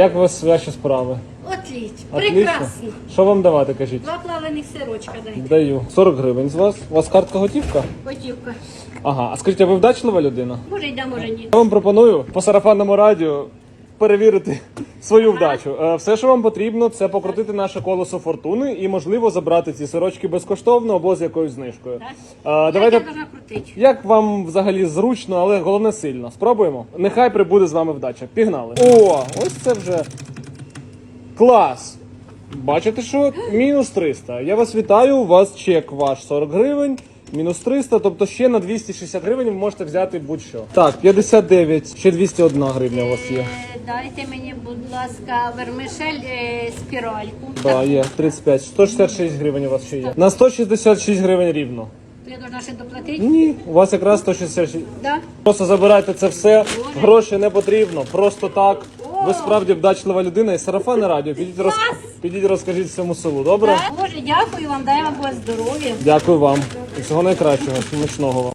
Як у вас ваші справи? Отлично, прекрасно. Що вам давати, кажіть? Два плаваних сирочка дайте. Даю. 40 гривень з вас. У вас картка готівка? Готівка. Ага. А скажіть, а ви вдачлива людина? Може йде, може ні. Я вам пропоную по сарафанному радіо перевірити свою вдачу. Е, Все, що вам потрібно, це покрутити наше колесо фортуни і, можливо, забрати ці сирочки безкоштовно або з якоюсь знижкою. Е, Давайте? Як вам взагалі зручно, але головне сильно. Спробуємо. Нехай прибуде з вами вдача. Пігнали. О, ось це вже клас. Бачите, що мінус 300. Я вас вітаю. У вас чек ваш 40 гривень. Мінус 300, тобто ще на 260 гривень ви можете взяти будь-що. Так, 59, ще 201 гривня у вас є. Е, Дайте мені, будь ласка, вермишель е, спіральку. Так, є 35, 166 гривень у вас ще є. На 166 гривень рівно. То я должна ще доплатити? Ні, у вас якраз 166. Да? Просто забирайте це все, гроші не потрібно, просто так. Ви справді вдачлива людина і сарафани радіо. Підіть, роз... Підіть розкажіть всьому селу, добре? Боже, дякую вам, дай вам Боже здоров'я. Дякую вам. І всього найкращого, смачного вам.